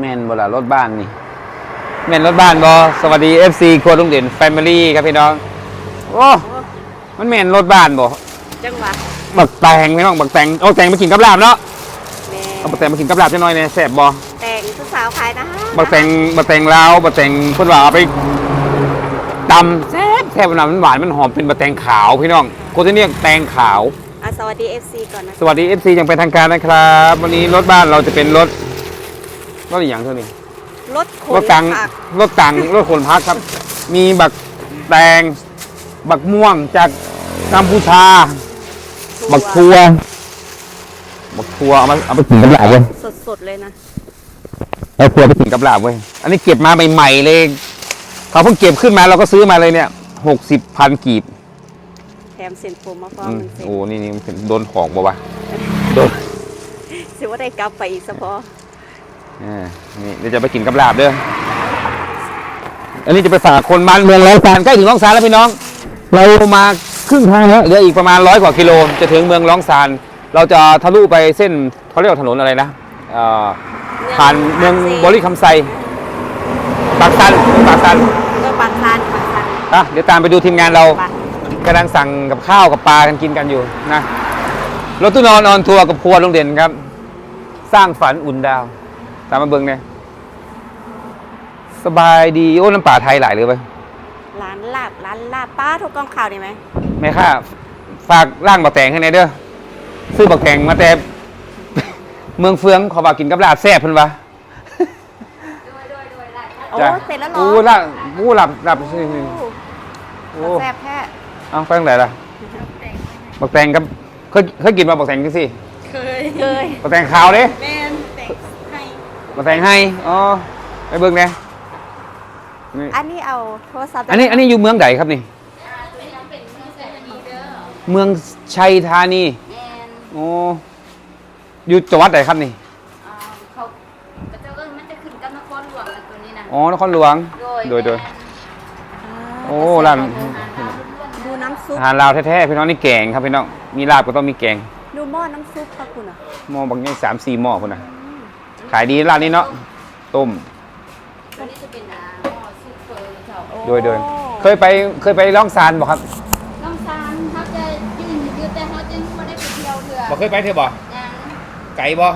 แม่นบ่ล่ะรถบ้านนี่ แม่นรถบ้านบอสวัสดี FC ครัวลุงเด่นแฟมิลี่ครับพี่น้อง โอ้ มันแม่นรถบ้านบ่จังหวะบักแตงพี่น้องบักแตงเอาแตงมากินกับลาบเนาะแม่เอาบักแตงมากินกับลาบจังหน่อยเนี่ยแซ่บบ่แต่งผู้สาวขายนะฮะบักแตงบักแตงลาวบักแตงเพิ่นว่าเอาไปตำแซ่บแซ่บมันมันหวานมันหอมเป็นบักแตงขาวพี่น้องคนที่เรียกแตงขาว อะสวัสดี FC ก่อนนะสวัสดี FC อย่างเป็นทางการนะครับ วันนี้รถบ้านเราจะเป็นรถ รถอหย่างเท่านี้รถขรนถตังผักรถตังรถขนพักครับ มีบักแตง บักม่วงจากกัมพูชา บักทัว บักทัวเอามาเอาไปกินกับลาบเว้ยสดๆเลยนะเอาทัวไปกินกับลาบเว้ยอันนี้เก็บมาใหม่ๆเลยเขาเพิ่งเก็บขึ้นมาเราก็ซื้อมาเลยเนี่ยหกสิบพันกีบแถมเซ็นโฟมมาฟ้องอืมมันเซ็นโอ้นี่นี่มันเป็นโดนของบ่วะโดนสิว่าได้กลับไปอีกสะพอ อ่านี่เดี๋ยวจะไปกินกับลาบเด้ออันนี้จะไปฝากคนบ้านเมืองร้องซานใกล้ถึงร้องซานแล้วพี่น้อง เรามาครึ่งทางแล้วเหลืออีกประมาณร้อยกว่ากิโลจะถึงเมืองร้องซาน เราจะทะลุไปเส้นเขาเรียกว่าถนนอะไรนะเอ่อผ่านเมืองบริคำไซปากซันปากซันก็ปากซานปากซานอะเดี๋ยวตามไปดูทีมงานเราไปกำลังสั่งกับข้าวกับปลากันกินกันอยู่นะรถตู้นอนออนทัวร์กับครัวโรงเด่นครับ สร้างฝันอุ่นดาว ตามมาเบิ้งเนี่ยสบายดีโอ้น้ำป่าไทยหลายเลยไปร้านลาบร้านลาบป้าทุกกองข่าวได้ไหมแม่ค่าฝากร่างบักแตงให้ในอยเด้อซื้อบักแตงมาแต่ เมืองเฟืองขอฝากกินกับลาบแซ่บเพิ่นวะโอ้จ้ะเสร็จแล้วเหรออู้ลาบอู้ลาบลาบโอ้โอ้แซ่บแท้เอาไปทางไหนล่ะบักแตงกับเคยเคยกินมาบักแตงจังสิเคยเคยบักแตงขาวเด้แม่นแต่งให้ มาแต่งให้อ๋อไปเบิ่งเนี่ยนี่อันนี้เอาโทรศัพท์อันนี้อันนี้อยู่เมืองใดครับนี่ เมืองชัยธานีแมนโอ้อยู่จังหวัดใดครับนี่อ่าเขากระเจ้าก็มันจะขึ้นกับนครหลวงนะตัวนี้นะ อ๋อนครหลวง โดยโดย โอ้ร้าน ดูน้ำซุปอาหารลาวแท้ๆพี่น้องนี่แกงครับพี่น้องมีลาบก็ต้องมีแกงดูหม้อน้ำซุปค่ะคุณอะ หม้อบางอย่างสามสี่หม้อคนน่ะ ขายดีร้านนี้เนาะต้ม ตัวนี้จะเป็นน้ำหม้อซุปเปอร์เจ้าโดยโดยเคยไปเคยไปล่องซานบ่ครับน้ำซานเขาจะยืนอยู่แต่เขาจะไม่ได้ไปเที่ยวเถื่อบ่เคยไปเถอะบ่ยัง ไก่บ่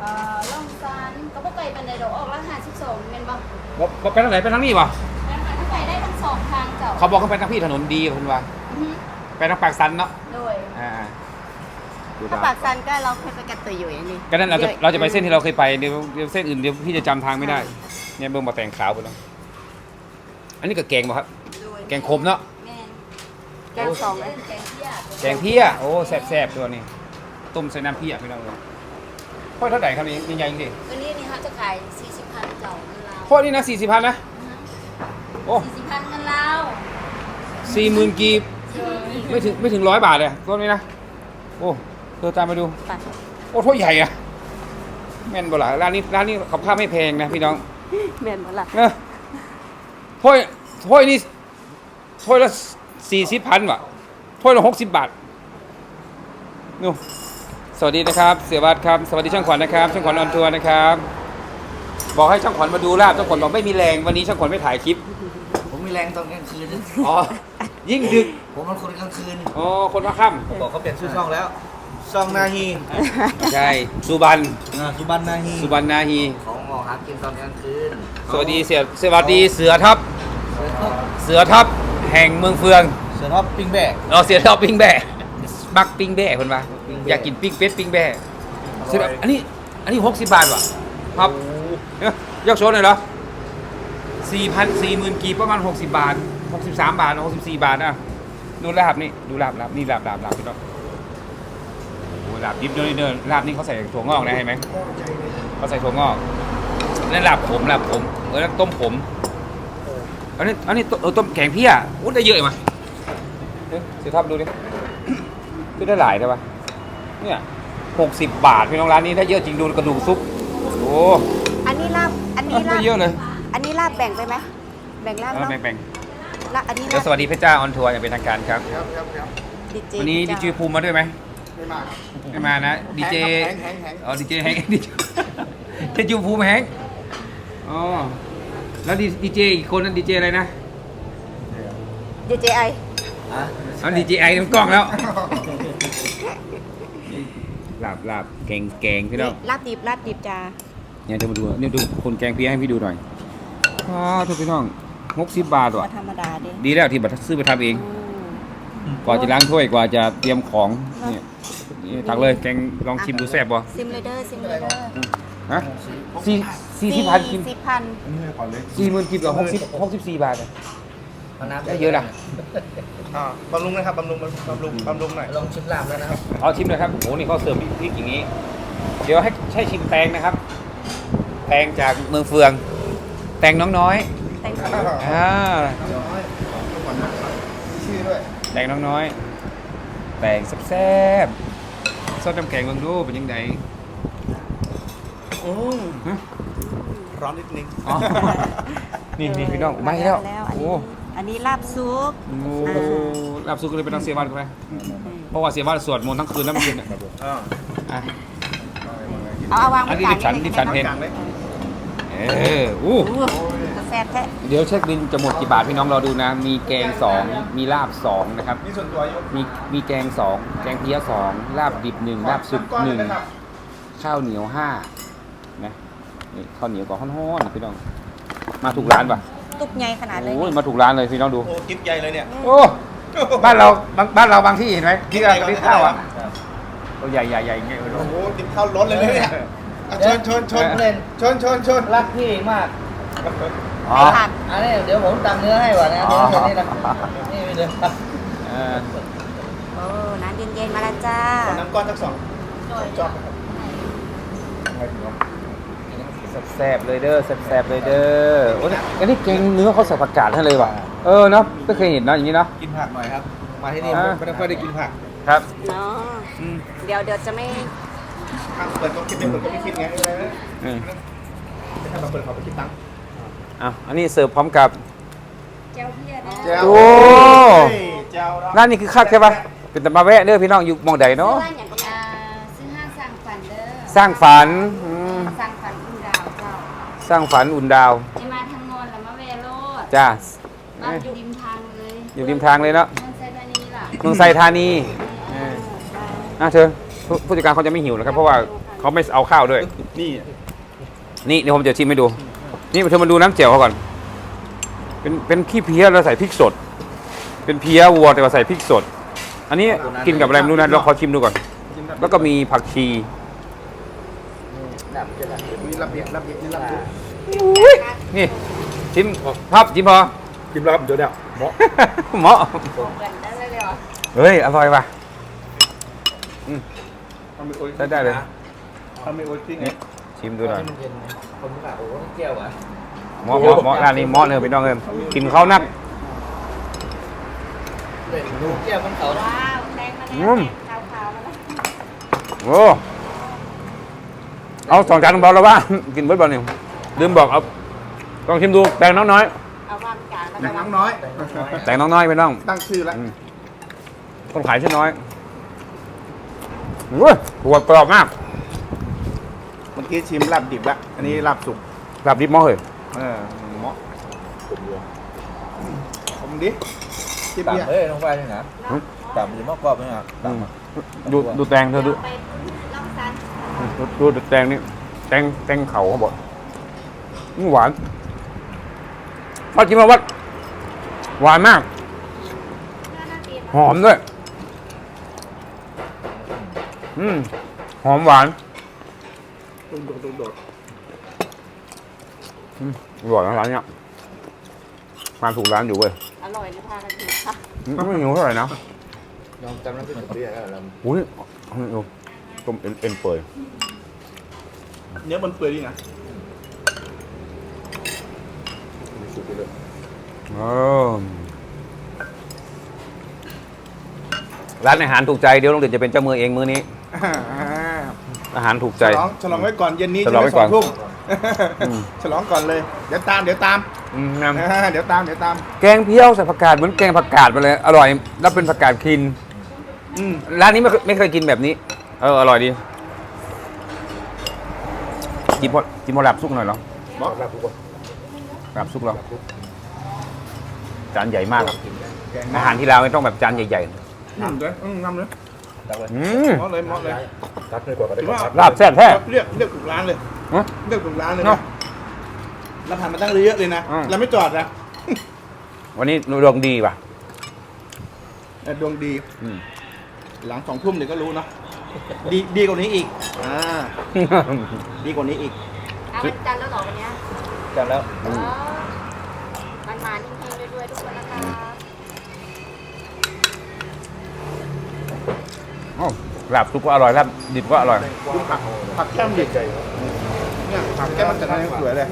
เอ่อล่องซานก็บ่ไกลปันใดดอกออกละห้าสิบสองเมนบ่บ่บ่ไปทางไหนไปทางนี้บ่แล้วมันไปได้ทั้งสองทางเจ้าเขาบอกเขาไปทางพี่ถนนดีคุณว่าอือฮึไปทางปากซันเนาะโดยอ่าดู ถ้าตามปากซันก็เราเคยไปกันตัวอยู่อย่างนี้ก็นั่นเราจะเราจะไปเส้นที่เราเคยไปเดี๋ยวเดี๋ยวเส้นอื่นเดี๋ยวพี่จะจำทางไม่ได้เนี่ยเบิ่งมาแต่งขาวไปแล้วอันนี้ก็แกงบ่ครับโดยแกงขมเนาะแมนแกงสองเลยแกงเพี้ยแกงเพี้ยโอ้แซ่บๆตัวนี้ต้มใส่น้ำเพี้ยพี่น้องเลยพ่อเท่าไหร่ครับนี่ใหญ่ๆจริงตัวนี้นี่เขาจะขายสี่สิบพันเจ้าเงินลาวๆพ่อนี่นะสี่สิบพันนะโอ้สี่สิบพันเงินลาวสี่หมื่นกีบไม่ถึงไม่ถึงร้อยบาทเลยต้นนี้นะโอ้ เธอตามไปดู ไปโอ้ถ้วยใหญ่อะแม่นบ่ล่ะร้านนี้ร้านนี้เขาค่าไม่แพงนะพี่น้องแม่นหมดละเออถ้วยถ้วยนี่ถ้วยละสี่สิบพันว่ะถ้วยละหกสิบบาทนู่สวัสดีนะครับ เสียวัดครับ สวัสดีช่างขวัญนะครับ ช่างขวัญออนทัวร์นะครับ บอกให้ช่างขวัญมาดูลาบช่างขวัญบอกไม่มีแรงวันนี้ช่างขวัญไม่ถ่ายคลิป ผมมีแรงตอนกลางคืน อ๋อ ยิ่งดึก ผมเป็นคนกลางคืน อ๋อ คนว่าค่บอกเขาเปลี่ยนชื่อช่องแล้ว ช่องนาฮีำใช่สุบันอ่าสุบันนาฮีสุบันนาฮีของออกหากินตอนกลางคืนสวัสดีเสียสวัสดีเสือทับ เสือท็อปเสือทับแห่งเมืองเฟืองเสือท็อปปิ้งแบกเราเสียท็อปปิ้งแบ่บักปิ้งแบ่คนว่าปิ้งแบ่อยากกินปิ้งเป็ดปิ้งแบ่เสร็จแล้วอันนี้อันนี้หกสิบบาทว่ะครับเนี่ยยกโชว์หน่อยเหรอสี่พันสี่หมื่นกีบประมาณหกสิบบาทหกสิบสามบาทหกสิบสี่บาทนะดูลาบนี่ดูลาบลาบนี่ลาบลาบลาบพี่น้องโอ้ ลาบดิบเดินเดินลาบนี่เขาใส่ถั่วงอกนะเห็นไหมเขาใส่ถั่วงอกนั่นลาบผมลาบผมเออนั่นต้มผมอันนี้อันนี้ต้มเออต้มแกงเพี้ยอุ้ยได้เยอะมาเอ๊ะสิทับดูดิคือได้หลายใช่ปะเนี่ยหกสิบบาทพี่น้องร้านนี้ได้เยอะจริงดูกระดูกซุปโอ้อันนี้ลาบอันนี้ได้ลาบเยอะเลย อันนี้ลาบแบ่งไปไหมแบ่งลาบเอาเนาะแบ่งลาบอันนี้ๆแล้วสวัสดีเพชรจ้าออนทัวร์อย่างเป็นทางการครับครับครับครับดีเจวันนี้ดีเจภูมิมาด้วยไหมไม่มา ไม่มานะดีเจแฮงแฮงแฮงอ๋อดีเจแฮงดีเจเพชรยูภูมิแฮงอ๋อแล้วดีดีเจอีกคนนั้นดีเจอะไรนะ DJI อะเอาดีเจไอมันกล้องแล้วลาบลาบแกงแกงพี่น้อง ลาบดิบลาบดิบจ้าเนี่ยจะมาดูเนี่ยดูคนแกงเพี้ยให้พี่ดูหน่อยอ๋อทุกพี่น้องหกสิบบาทว่ะมาธรรมดาดิดีแล้วที่บัตรซื้อไปทำเอง อืม กว่าจะล้างถ้วยกว่าจะเตรียมของเนี่ย นี่ตักเลยแกงลองชิมดูแซ่บบ่ซิมเลยเดอร์ซิมเลยเดอร์ฮะสี่สี่สิบพันกินสี่พันสี่หมื่นกินกับหกสิบหกสิบสี่บาทอะเอาน้ำได้เยอะนะอ่าบำรุงนะครับบำรุงบำรุงบำรุงหน่อยลองชิมลาบแล้วนะครับเอาชิมเลยครับโอ้นี่เขาเสิร์ฟพริกอย่างนี้ เดี๋ยวให้ใช้ชิมแตงนะครับ แตงจากเมืองเฟือง แตงน้องน้อยแต่งอ่าชื่อด้วยแตงน้องน้อย แตงแซ่บๆ ซดน้ำแข็งเบิ่งดูเป็นยังไงอืมฮะร้อนนิดนึงอ๋อนี่นี่พี่น้องไม่แล้วแล้วอันโอ้นี้อันนี้ลาบซุปโหลาบซุกก็เลยเป็นต้องเสียวันกันไปเพราะว่าเสียวันสวดมนต์ทั้งคืนแล้วมันกินอะอ่าอะเอาเอาวางอันนี้ไว้ดิบฉันดิบฉันกเห็นลางเลยเอออู้อู้กา แฟแท้เดี๋ยวเช็คบินจะหมดกี่บาทพี่น้องรอดูนะ มีแกงสองมีลาบสองนะครับ นี่ส่วนตัวอายุมีมีแกงสองแกงเพี้ยสองลาบดิบหนึ่งลาบสุกก้อนหเลนึ่ยงนะครับข้าวเหนียวห้านะนี่ข้าวเหนียวกับห้อนๆนะพี่น้อง มาถูกร้านป่ะตุกใหญ่ขนาดเลยโอ้ยนี่มาถูกร้านเลยพี่น้องดู โอ้กิ๊บใหญ่เลยเนี่ย โอ้ บ้านเราบางบ้านเราบางที่เห็นไหมที่เราที่ข้าวอะโอ้ใหญ่ใหญ่ใหญ่อย่างเงี้ยไม่รู้โอ้โหกินข้าวล้นเลยเนี่ยอะชนชนชนเล่นชนชนชนรักพี่มากอ๋อ ไม่ผักอันนี้เดี๋ยวผมตำเนื้อให้ว่ะนะอ๋อเนื้อนี่นะนี่ไม่เดือดเออโอ้น้ำเย็นๆมาแล้วจ้าขอน้ำก้อนสักสองโดยจอกแซ่บๆเลยเด้อแซ่บๆเลยเด้อโอ้ยอันนี้แกงเนื้อเขาใส่ผักกาดให้เลยว่ะเออเนาะไม่เคยเห็นเนาะอย่างนี้เนาะกินผักหน่อยครับ มาที่นี่อ่าไม่ได้ค่อยได้กินผักครับเนาะอืมเดี๋ยวเดี๋ยวจะไม่ทางเปิดก็คิดไม่เปิดก็ไม่คิดไงไม่เป็นไรนะเออไม่ใช่มาเปิดเขาไปคิดตังค์ อะอันนี้เสิร์ฟพร้อมกับ แก้วเพียนะเจ้าโอ้เฮ้ยเจ้าเนาะร้านนี้คือคักใช่ปะเป็นแต่มาแวะเด้อพี่น้องอยู่หมองใดเนาะ ซื้อบ้านอย่างอ่าซื้อห้างสั่งฝันเด้อสร้างฝันอืมสั่งฝันคุณดาวเจ้าสร้างฝันอุ่นดาว จะมาทางโนนแล้วมาเวโรดจ้า บ้านอยู่ริมทางเลยอยู่ริมทางเลยเนาะมันใช้ตัวนี้ล่ะเมืองไซธานีเอออะเธอผู้ผู้จัดการเขาจะไม่หิวนะครับ เพราะว่าเขาไม่เอาข้าวด้วย นี่นี่เดี๋ยวผมจะชิมให้ดู นี่เธอมาดูน้ำเจียวเขาก่อน เป็นเป็นขี้เพี้ยเราใส่พริกสด เป็นเพี้ยวัวแต่ว่าใส่พริกสด อันนี้กินกับอะไรไม่รู้นะเราขอชิมดูก่อน แล้วก็มีผักชีดำจะดำมีระเบียบระเบียบนี่ระเบียบนี่ชิมภาพชิมพอ กินแล้วครับเดี๋ยวเดี๋ยวเหมาะเหมาะเหมือนได้เลยเหรอเฮ้ยอร่อยว่ะทำเป็นโอ๊ยได้ได้เลย ทำเป็นโอ๊ยจริงไงนี่ ชิมดูหน่อยที่มันเย็นนะผมกะโอ้โหเกี่ยวอะเหมาะเหมาะเหมาะร้านนี้เหมาะเลยพี่น้องเอิมกินข้าวนักเด็กดูเกี่ยวมันเขาว้าวแตงมาอืแล้วมแตงขาวๆมาแล้วโอ้เอาสองจานของเราแล้วว่ากินเบิร์ดบอลเนี่ยลืมบอกเอาลองชิมดูแตงน้องน้อยเอาวางกลางแล้วหนัก็งวางน้อยแตงน้องน้อยพี่น้องตั้งชื่อแล้วอืมคนขายชื่อน้อยโอ้ยหัวกรอบมากเมื่อกี้ชิมลาบดิบละอันนี้ลาบสุกแบบดิบหม้อเลยเออเหมาะผมดิจิ้มต่ำเนี่ยเอ้ยลงไปนี่นะต่ำหรือมากกรอบนี่นะอืมต่ำดูดูแตงเธอดูไปล่องซันดูดูดูแตงนี่แตงแตงเขาเขาบอกอืมหวานวัดกินมาวัดหวานมากน่าน่ากินหอมด้วย อืม หอมหวาน โดดโดดโดดอืมอร่อยนะร้านเนี้ยมาถูกร้านอยู่เว้ยอร่อยนะพากันถูกค่ะอืมไม่หิวเท่าไหร่นะลองจำน้ำพริกมันเรียกอะไรอุ้ยเอาดูต้มเอ็นเอ็นเปื่อยเนื้อมันเปื่อยดีนะสุกไปเลยเออร้านอาหารถูกใจเดี๋ยวลุงเด่นจะเป็นเจ้ามือเองมื้อนี้อา หารถูกใจ ฉลองฉลองไว้ก่อนเย็นนี้ฉลองไว้ก่อน จะด้สทุ่มอืมฉลองก่อนเลย เดี๋ยวตามเดี๋ยวตามอืมนะอ่าเดี๋ยวตามเดี๋ยวตาม แกงเพี้ยวใส่ผักกาดเหมือนแกงผักกาดไปเลย อร่อย แล้วเป็นผักกาดคิน อืมร้านนี้ไม่เคยไม่เคยกินแบบนี้ เอออร่อยดีจิ้มพอจิ้มพอหลับซุกหน่อยเหรอบอกรับทุกคนหลับซุกเหรอจานใหญ่มากครับอาหารที่เราวไม่ต้องแบบจานใหญ่อืมเลยอืมน้ำเลย ตักเลยๆอืม เหมาะเลยเหมาะเลยตักเลยกว่าก็ได้ก่อนครับลาบแซ่บแท้เรียกเรียกถูกร้านเลยฮะเรียกถูกร้านเลยเนนะอะเราผ่านมาตั้งเยอะเลยนะอืม เราไม่จอดนะวันนี้ดวงดีป่ะ แต่ดวงดี อืม หลังสองทุ่มเดี๋ยวก็รู้เนาะดีดีกว่านี้อีกอ่าดีกว่านี้อีกเอาเป็นจานแล้วเหรอวันเนี้ยจังแล้ว เออมันมานิ่งๆด้วยๆทุกคนนะคะ อ้าว ลาบซุกก็อร่อยลาบดิบก็อร่อย ดูผักผักแก้มดิใจครับเนี่ยผักแก้มมันจัดมายังสวยเลย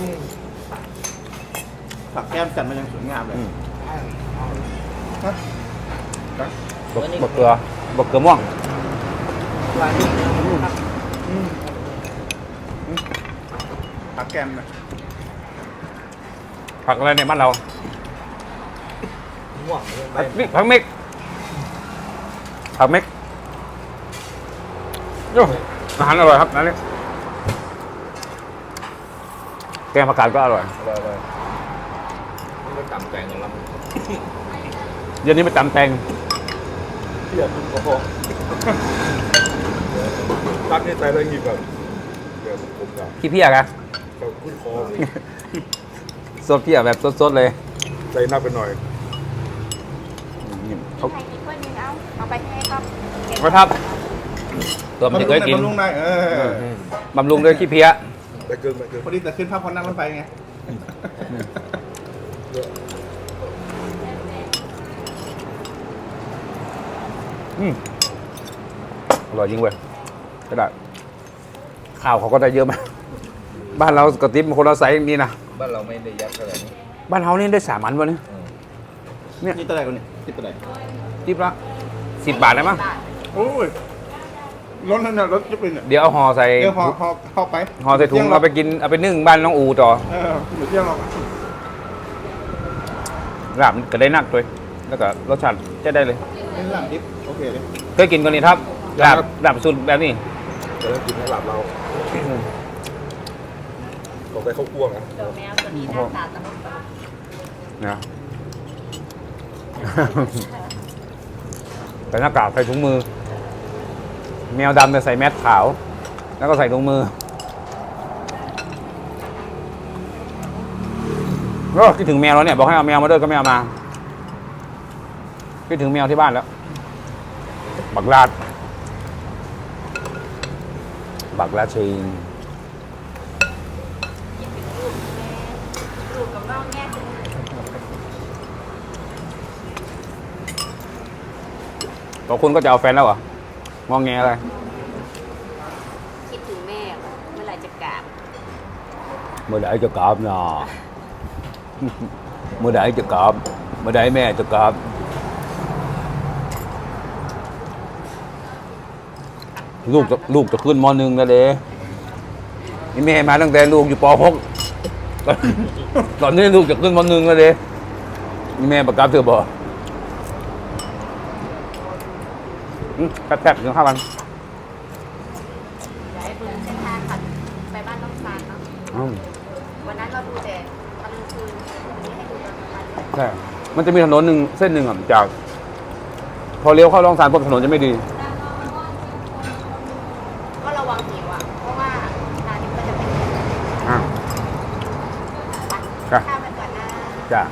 ผักแก้มจัดมายังสวยงามเลยอืม ฮะบกบกเกลือบกเกลือม่วงผักแก้มนะผักอะไรในบ้านเราม่วงผักมิกผักเม็กผักเม็ก โอ้อาหารอร่อยครับร้านนี้แกงผักกาดก็อร่อยเลยเลยนี่ก็ต่ำแต่งกันแล้วเย็นนี้ไปตำแตงเทียบโอ้โหตักนี่ใส่อะไรหยิบแบบเดี๋ยวผมกับขี้เพี้ยกะเราขึ้นคอเลยสดเพี้ยแบบสดๆเลย ใส่นับไปหน่อยนี่เขาใครมีถ้วยหนึงเอาเอาไปให้ครับเก็บเขาทับ ตัวมันจะเคยกินบำรุงได้เออบำรุงด้วยขี้เพี้ยไปเกินไปเกินพอดีแต่ขึ้นภาพพอนั่งรถไฟไงอืมอร่อยจริงเว้ยก็ได้ข้าวเขาก็ได้เยอะมากบ้านเรากระติบคนเราใส่นี่นะบ้านเราไม่ได้ยัดขนาดนี้บ้านเรานี่ได้สามอันวะเนี่ยนี่ตัวไหนกันนี่ติดตัวไหนติบละสิบบาทได้มั้งโอ้ย รถนั่นน่ะรถจะเป็นเนี่ยเดี๋ยวเอาห่อใส่เดี๋ยวพอพอเข้าไปห่อใส่ถุงเอาไปกินเอาไปนึ่งบ้านน้องอูต่อเออหมูเที่ยงเราอะลาบก็ได้นักด้วยแล้วก็รสชาติจะได้เลยไม่หลังดิฟโอเคเลยเคยกินกันนี่ครับลาบลาบสูตรแบบนี้จะได้กินให้หลับเราต้องไปเข้าคั่วนะเดี๋ยวแมวตัวนี้หน้าตาตลกนะใส่หน้ากากใส่ถุงมือ แมวดำจะใส่แมสขาว แล้วก็ใส่ถุงมือโอ้คิดถึงแมวแล้วเนี่ย บอกให้เอาแมวมาด้วยก็ไม่เอามาคิดถึงแมวที่บ้านแล้ว บักลาด บักลาชิงบน้องแม่คือตัวคุณก็จะเอาแฟนแล้วเหรอ มองแงอะไร คิดถึงแม่เมื่อไหร่จะกลับเมื่อไหร่จะกลับนะเมื่อไหร่จะกลับเมื่อไหร่แม่จะกลับลูกจะลูกจะขึ้นมหนึ่งแล้วเด้นี่แม่มาตั้งแต่ลูกอยู่ปหกตอนตอนนี้ลูกจะขึ้นมหนึ่งแล้วเด้นี่แม่ประกาศเธอบอก อืมแป๊บๆถึงห้าวันย้ายเบอร์เส้นทางขัดไปบ้านน้องซานเนาะอืมวันนั้นเราดูแต่ตอนกลางคืนวันนี้ให้ดูตอนกลางวันเลยใช่มันจะมีถนนหนึ่งเส้นหนึ่งอะจาก พอเลี้ยวเข้าร่องสารปุ๊บถนนจะไม่ดี ก็ระวังหิวอะเพราะว่าทางนี้ก็จะเป็นอ่าไปครับข้าวไปก่อนนะจ้ะ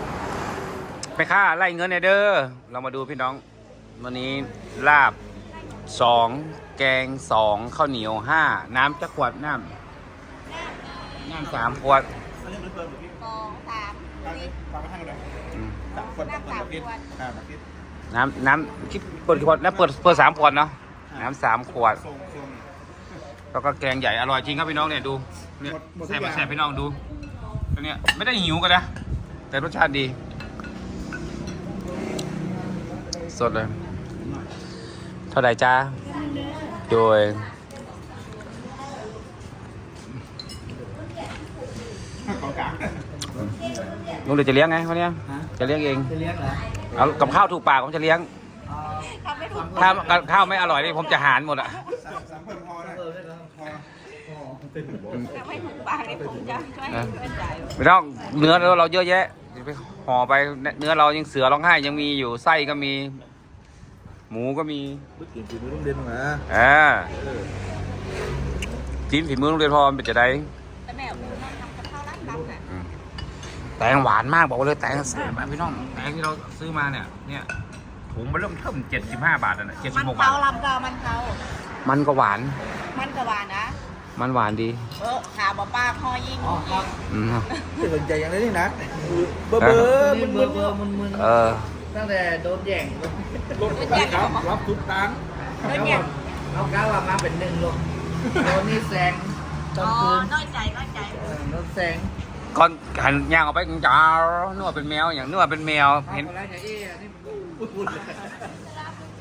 ไปค่าไล่เงินเนี่ยเด้อ เรามาดูพี่น้อง วันนี้ลาบ สองแกงสองข้าวเหนียวห้าน้ำจักขวดน้ำน้ำสามขวดสองสามสี่ฝากไปทางไหนอืมสามคนสามคนมาคิดอ่ามาคิดน้ำน้ำคิดเปิดขวดแล้วเปิดเปิดสามขวดเนาะน้ำสามขวด ทรงทรงแล้วก็แกงใหญ่อร่อยจริงครับพี่น้องเนี่ยดูเนี่ยหมดหมดทุกแซ่บอย่างแซ่บพี่น้องดูอันเนี่ยไม่ได้หิวกันนะ แต่รสชาติดี สดเลยเท่าไหร่จ้าโดยของกลางลุงเดี๋ยวจะเลี้ยงไงวันเนี้ยจะเลี้ยงเองจะเลี้ยงเหรอเอากับข้าวถูกปากผมจะเลี้ยงทำไม่ถูกถ้ากับข้าวไม่อร่อยนี่ผมจะหารหมดอะสามสามคนพอนะพอพอเต้นหมูบอไม่ถูกปากเลยผมจะช่วยให้เข้าใจไม่ต้องเนื้อเราเยอะแยะอย่าไปห่อไปเนื้อเรายังเสือร้องไห้ยังมีอยู่ไส้ก็มี หมูก็มีบึ้ดกินฝีมือต้องเด่นมาอ่าเออจีนฝีมือโรงเรียนพอมันเป็นจะได้แต่แม่ผมนั่งทำกับข้าวร้านดังน่ะแตงหวานมากบอกเลยแตงแสบมากพี่น้องแตงที่เราซื้อมาเนี่ยเนี่ยถุงมันเริ่มเทิมเจ็ดสิบห้าบาทแล้วนะเจ็ดสิมับนหกเทาบาทลำเกามันเทามันก็หวาน มันกระวานนะมันหวานดี เออขาบอป้าคอยิงอืมสนใจอย่างนี้นะเบอร์เบอร์มึนเบมึอนร์เบอร์มึนมึนเออ ตั้งแต่โดนแย่งรถครับรับทุกตังค์เดินเนี่ยเอาก้าวมาเป็นหนึ่งลงโดนนี่แซงตออ๋นอคืนน้อยใจน้อยใจโดนแซงก่อนหันย่างออกไปจ้านวดเป็นแมวอย่างนวดเป็นแมวเห็นอะไรอย่างนี้นี่พูด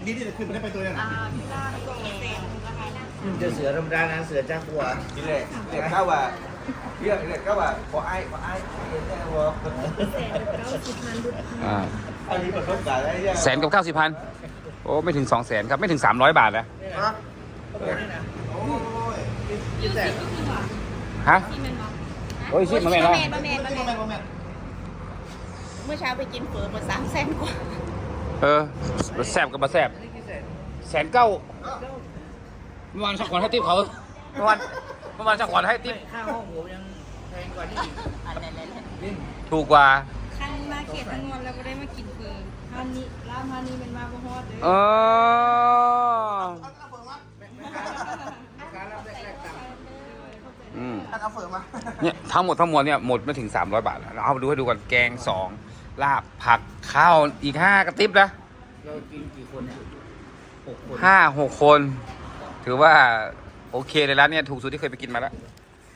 นี่นี่ขึ้นไม่ได้ไปตัวยังอ่าที่ร้านก็เต็มแล้วไงนะมันจะเสือธรรมดานะเสือจ้ากลัวนี่แหละเรียกเขาว่าเรียกเรียกเขาว่าขอไอ้ขอไอ้เรียกได้ว่า อ่า อันนี้มันต้องการอะไรเนี่ยแสนกับเก้าสิบพันโอ้ไม่ถึงสองแสนครับไม่ถึงสามร้อยบาทนะยี่แสนฮะโอ้ยชิมาแม่เนาะบะเมนบะเมนบะเมนเมื่อเช้าไปกินเฝอหมดสามแสนกว่าเออแสบกับมาแสบแสนเก้าเมื่อวานสักวันให้ติ๊บเขาเมื่อวานเมื่อวานสักวันให้ติ๊บค่าห้องผมยังแพงกว่านี่อีกอะไรอะไรถูกกว่าคันมาเขตทั้งวันแล้วก็ได้มากินเฟิร์ ฮันนี้ร้านฮันนี้เป็นมาบ่ฮอดเด้เออออืมถ้าเอาเฟิร์มมาเนี่ยทั้งหมดทั้งมวลเนี่ยหมดไม่ถึง 300 บาทแล้วเอาไปดูให้ดูกันแกงสองลาบผักข้าวอีกห้ากระติบนะเรากินกี่คนเนี่ยหกคนห้าหกคน ถือว่า โอเคเลยร้านเนี่ยถูกสุดที่เคยไปกินมาแล้ว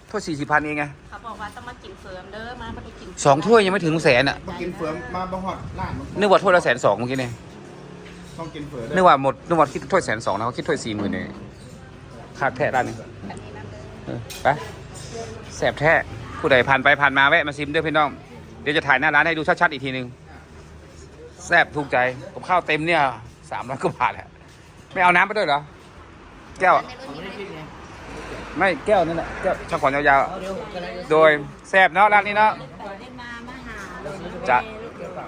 ถ้วยสี่สิบพันเองไงเขาบอกว่าต้องมากินเฟิร์มเด้อมาไม่ได้กินสองถ้วยยังไม่ถึงแสนอะมากินเฟืองมาบังหอดร้านนึกว่าถ้วยละแสนสองเมื่อกี้เนี่ยต้องกินเฟืองนึกว่าหมดนึกว่าคิดถ้วยแสนสองนะเขาคิดถ้วยสี่หมื่นเองคาดแท้ร้านนี้เออไปแสบแท้ผู้ใดผ่านไปผ่านมาแวะมาซิมด้วยพี่น้องเดี๋ยวจะถ่ายหน้าร้านให้ดูชัดๆอีกทีหนึ่งแซ่บถูกใจกับข้าวเต็มเนี่ยสามร้อยกว่าบาทแหละไม่เอาน้ำไปด้วยเหรอแก้วอะผมไม่ได้คิดไง ไม่แก้วนั่นแหละแก้วช่างขอนยาวๆอะเอาเดี๋ยวผมกำลังจะโดยแซ่บเนาะร้านนี้เนาะได้มามาหาจ้า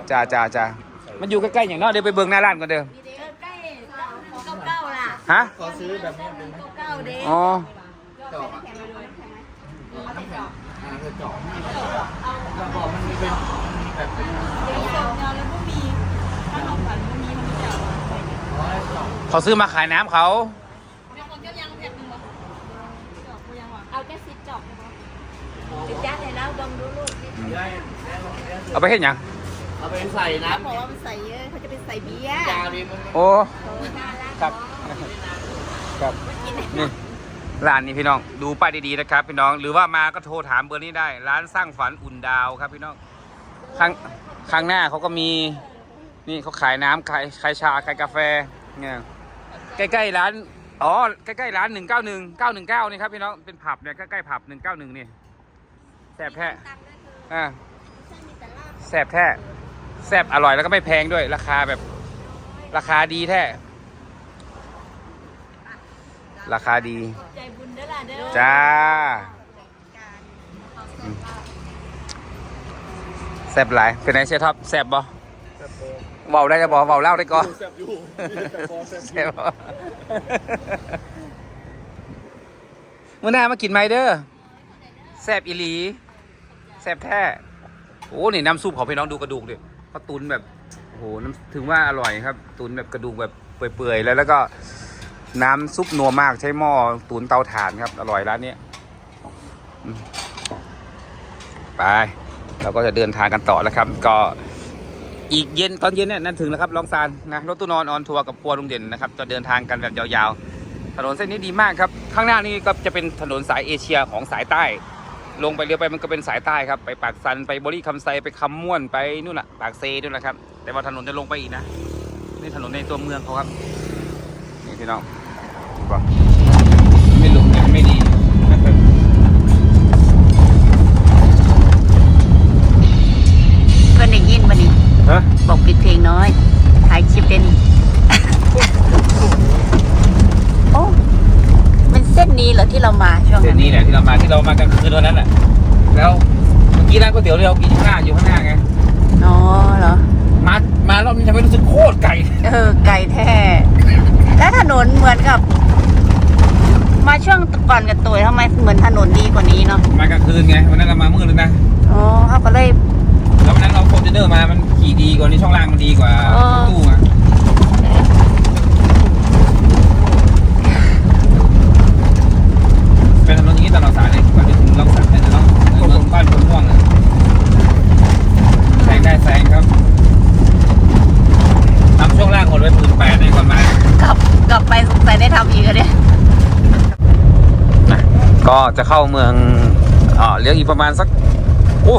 จ้าจ้าจ้ามันอยู่ใกล้ๆอย่างเนาะเดี๋ยวไปเบิ่งหน้าร้านก่อนเด้อใกล้เก้าเก้าล่ะฮะขอซื้อแบบนี้เป็นเก้าเด้อ๋อจอบอะอ่าคือจอบกระบอกมันมีเป็นแบบเป็นเดี๋ยวเดี๋ยวแล้วก็มีถ้าของขวัญก็มีมันจะเอาไปเนี่ยร้อยจอบเขาซื้อมาขายน้ำเขา เดี๋ยวคนก็ยังแพ็คหนึงวะจอกก็ยังวะ เอาแค่สิบจอก สิบจ้าไหนแล้วดมดูลูกได้เอาไปเห็นยังเอาไปใส่น้เขาบอกว่ามันใส่เยอะเขาจะไปใส่เบียร์ำยาดีมันโอ้โอ้น่ารักครับ ครับ นี่ร้านนี้พี่น้อง ดูป้ายดีๆนะครับ พี่น้อง หรือว่ามาก็โทรถามเบอร์นี้ได้ ร้านสร้างฝันอุ่นดาวครับพี่น้อง ข้างข้างหน้าเขาก็มี นี่เขาขายน้ำขายขายชาขายกาแฟ เนี่ย ใกล้ๆร้าน อ๋อ ใกล้ๆร้านหนึ่งเก้าหนึ่งเก้าหนึ่งเก้านี่ครับพี่น้อง เป็นผับเนี่ยใกล้ๆผับหนึ่งเก้าหนึ่งนี่แซ่บแท้อ่าแซ่บแท้แซ่บอร่อยแล้วก็ไม่แพงด้วย ราคาแบบราคาดีแท้ ราคาดี ใจบุญเด้อล่ะเด้อจ้าอืมแซ่บหลาย เป็นไงเชฟท็อปแซ่บบ่เบาได้จะบอกเบาเล่าได้ก่อนแซ่บอยู่แต่พอแซ่บอแซ่ยู่บบ่มื่อหน้ามากินไหมเด้อแซ่บอีหลี แซ่บแท้โอ้นี่น้ำซุปของพี่น้องดูกระดูกดิเขาตุนแบบโอ้โหน้ำถึงว่าอร่อยครับ ตุนแบบกระดูกแบบเปื่อยๆแล้วแล้วก็น้ำซุปนัวมากใช้หม้อตุนเตาถ่านครับ อร่อยร้านนี้ไปเราก็จะเดินทางกันต่อแล้วครับ ก็อีกเย็นตอนเย็นเนี่ยนั่นถึงแล้วครับลองซานนะรถตู้นอนออนทัวร์กับครัวลุงเด่นนะครับจะเดินทางกันแบบยาวๆ ถนนเส้นนี้ดีมากครับ ข้างหน้านี่ก็จะเป็นถนนสายเอเชียของสายใต้ ลงไปเรือไปมันก็เป็นสายใต้ครับ ไปปากซันไปบริคำไซไปคำม่วนไปนู่นน่ะปากเซนู่นนะครับ แต่ว่าถนนจะลงไปอีกนะนี่ถนนในตัวเมืองเขาครับนี่พี่น้องเห็น วยเตี๋ยวเรากินข้างหน้าอยู่ข้างหน้าไงอ๋อเหรอ มามารอบนี้ทำให้รู้สึกโคตรไกลเออ ไก่แท้แล้วถนนเหมือนกับ มาช่วงก่อนกับตัวทำไมเหมือนถนนดีกว่านี้เนาะมากลางคืนไงวันนั้นเรามามืดเลยนะอ๋อเขาก็เลยแล้ววันนั้นเราโฟร์จูเนอร์มามันขี่ดีกว่านี้ช่องล่างมันดีกว่าเออตู้อะเป็นถนนอย่างนี้ตลอดสายเลยก่อนจะถึงลองสักเนี่ยเนาะเมืองบ้านคนม่วงเลยแซงได้แซงครับทำช่วงล่างหมดไว้หมื่นแปดในก่อนมา กลับกลับไปสงสัยได้ทำอีกอะเนี่ย นะก็ จะเข้าเมืองอ่าเหลืออีกประมาณสักโอ้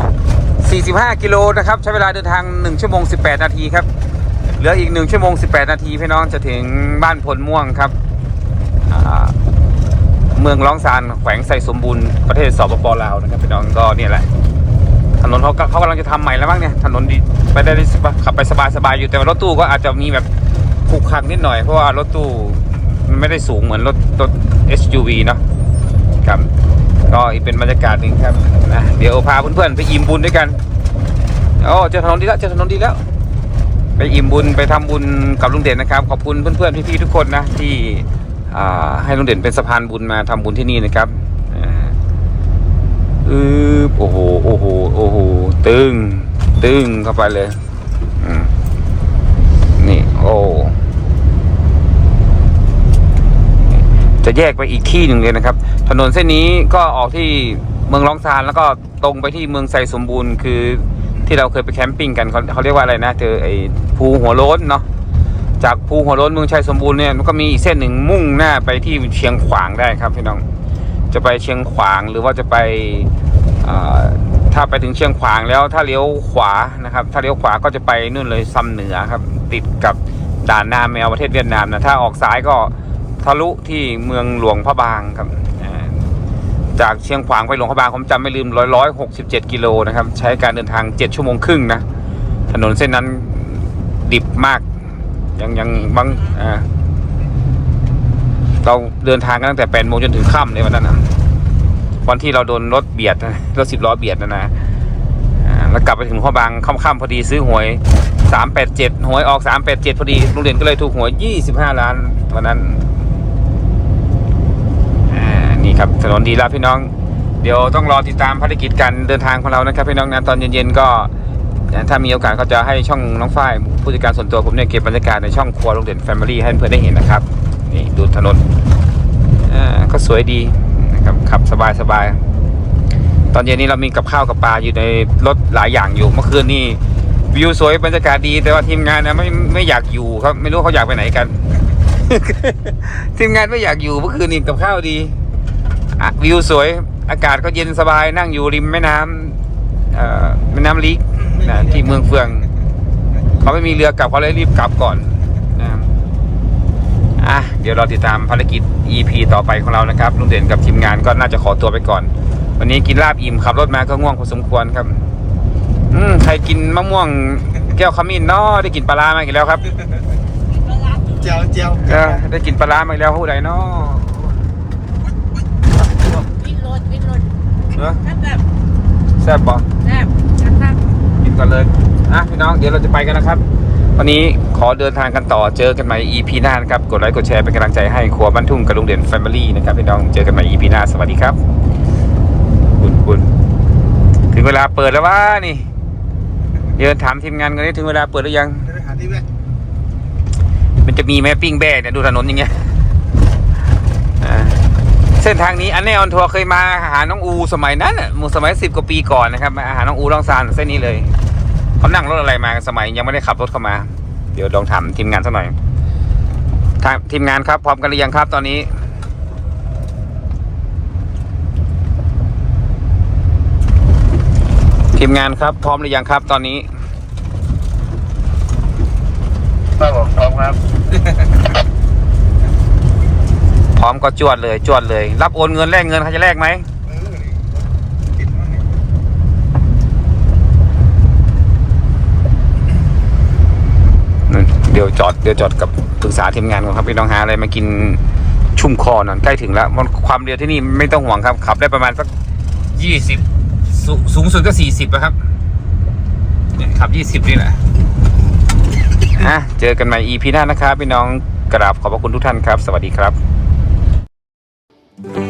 45 กิโลนะครับ ใช้เวลาเดินทาง 1 ชั่วโมง 18 นาทีครับ เหลืออีก 1 ชั่วโมง 18 นาทีพี่น้องจะถึงบ้านพลม่วงครับเมืองร้องซานแขวงไซสมบูรณ์ประเทศสปปลาวนะครับพี่น้องก็เนี่ยแหละถนนเขาเขากำลังจะทำใหม่แล้วมั้งเนี่ยถนนดีไปได้สบายขับไปสบายๆอยู่แต่รถตู้ก็อาจจะมีแบบขรุกขักนิดหน่อยเพราะว่ารถตู้ไม่ได้สูงเหมือนรถรถ SUV เนาะ ครับ ก็อีกเป็นบรรยากาศหนึ่งครับนะเดี๋ยวพาเพื่อนๆไปอิ่มบุญด้วยกันโอ้เจอถนนดีแล้วเจอถนนดีแล้ว ไปอิ่มบุญไปทำบุญกับลุงเด่นนะครับ ขอบคุณเพื่อนๆพี่ๆทุกคนนะที่ให้ลุงเด่นเป็นสะพานบุญมาทำบุญที่นี่นะครับอือโอ้โหโอ้โหโอ้โหตึงตึงเข้าไปเลยนี่โอ้จะแยกไปอีกที่หนึ่งเลยนะครับ ถนนเส้นนี้ก็ออกที่เมืองร้องซานแล้วก็ตรงไปที่เมืองไซสมบูรณ์คือที่เราเคยไปแคมปิ้งกันเขาเขาเรียกว่าอะไรนะเจอไอ้ภูหัวโล้นเนาะจากภูหัวโล้นเมืองชัยสมบูรณ์เนี่ยมันก็มีอีกเส้นหนึ่งมุ่งหน้าไปที่เชียงขวางได้ครับพี่น้องจะไปเชียงขวางหรือว่าจะไปถ้าไปถึงเชียงขวางแล้วถ้าเลี้ยวขวานะครับ ถ้าเลี้ยวขวาก็จะไปนู่นเลยซัมเหนือครับ ติดกับด่านนาแมวประเทศเวียดนามนะถ้าออกซ้ายก็ทะลุที่เมืองหลวงพระบางครับ จากเชียงขวางไปหลวงพระบางผมจำไม่ลืมร้อยร้อยหกสิบเจ็ดกิโลนะครับ ใช้การเดินทางเจ็ดชั่วโมงครึ่งนะ ถนนเส้นนั้นดิบมาก ยังยังบางอ่าเราเดินทางกันตั้งแต่แปดโมงจนถึงค่ำในวันนั้นนะวันที่เราโดนรถเบียดนะรถสิบล้อเบียดนะนะแล้วกลับไปถึงพระบางค่ำๆพอดีซื้อหวยสามแปดเจ็ดหวยออกสามแปดเจ็ดพอดีลุงเด่นก็เลยถูกหวยยี่สิบห้าล้านวันนั้น ครับถนนดีแล้วพี่น้อง เดี๋ยวต้องรอติดตามภารกิจการเดินทางของเรานะครับพี่น้องนะตอนเย็นๆก็ถ้ามีโอกาสก็จะให้ช่องน้องฝ้ายผู้จัดการส่วนตัวผมเนี่ยเก็บบรรยากาศในช่องครัวโรงเด่นแฟมิลี่ให้เพื่อนได้เห็นนะครับนี่ดูถนนอ่าก็สวยดีนะครับขับสบายๆตอนเย็นนี้เรามีกับข้าวกับปลาอยู่ในรถหลายอย่างอยู่เมื่อคืนนี่วิวสวยบรรยากาศดีแต่ว่าทีมงานนะไม่ไม่อยากอยู่ครับไม่รู้เขาอยากไปไหนกัน ทีมงานไม่อยากอยู่เมื่อคืนนี้กับข้าวดี วิวสวย อากาศก็เย็นสบายนั่งอยู่ริมแม่น้ำเอ่อแม่น้ำลิกนะที่เมืองเฟือง เขาไม่มีเรือกลับเขาเลยรีบกลับก่อนนะครับอะเดี๋ยวเราติดตามภารกิจ EP ต่อไปของเรานะครับลุงเด่นกับทีมงานก็น่าจะขอตัวไปก่อน วันนี้กินลาบอิ่มขับรถมาก็ง่วงพอสมควรครับ อืมใครกินมะม่วงแก้วขมิ้นเนาะได้กินปลาร้ามาอีกแล้วครับเจียวเจียวเออได้กินปลาร้ามาอีกแล้วผู้ใดเนาะ วินรถวินรถ เนอะ แบบ แซ่บปะแบบนะครับกินก่อนเลยอะพี่น้องเดี๋ยวเราจะไปกันนะครับ วันนี้ขอเดินทางกันต่อเจอกันใหม่ EP หน้านะครับ กดไลค์กดแชร์เป็นกำลังใจให้ครัวบ้านทุ่งกับลุงเด่นแฟมิลี่นะครับพี่น้องเจอกันใหม่ EP หน้าสวัสดีครับ คุณคุณถึงเวลาเปิดแล้วว่านี่เดี๋ยวถามทีมงานกันนี่ถึงเวลาเปิดหรือยัง จะได้หาที่แวะ มันจะมีแม่ปิ้งแบ่เนี่ยดูถนนอย่างเงี้ยอ่า เส้นทางนี้อันแน่ออนทัวร์เคยมาหาน้องอูสมัยนั้นน่ะสมัยสิบกว่าปีก่อนนะครับมาหาน้องอูลองซานเส้นนี้เลยเขานั่งรถอะไรมาสมัยยังไม่ได้ขับรถเข้ามา เดี๋ยวลองถามทีมงานสักหน่อยทางทีมงานครับ พร้อมกันหรือยังครับตอนนี้ทีมงานครับ พร้อมหรือยังครับ ตอนนี้ครับผมพร้อมครับ พร้อมก็จวดเลยจวดเลย รับโอนเงินแลกเงินเขาจะแลกไหมเดี๋ยวจอดเดี๋ยวจอดกับปรึกษาทีมงานก่อนครับพี่น้องหาอะไรมากินชุ่มคอหน่อยใกล้ถึงแล้วมันความเร็วที่นี่ไม่ต้องห่วงครับ ขับได้ประมาณสักยี่สิบสูงสุดก็สี่สิบนะครับขับยี่สิบนี่แหละอะเจอกันใหม่ EP หน้านะครับพี่น้องกราบขอบพระคุณทุกท่านครับ สวัสดีครับ Thank you.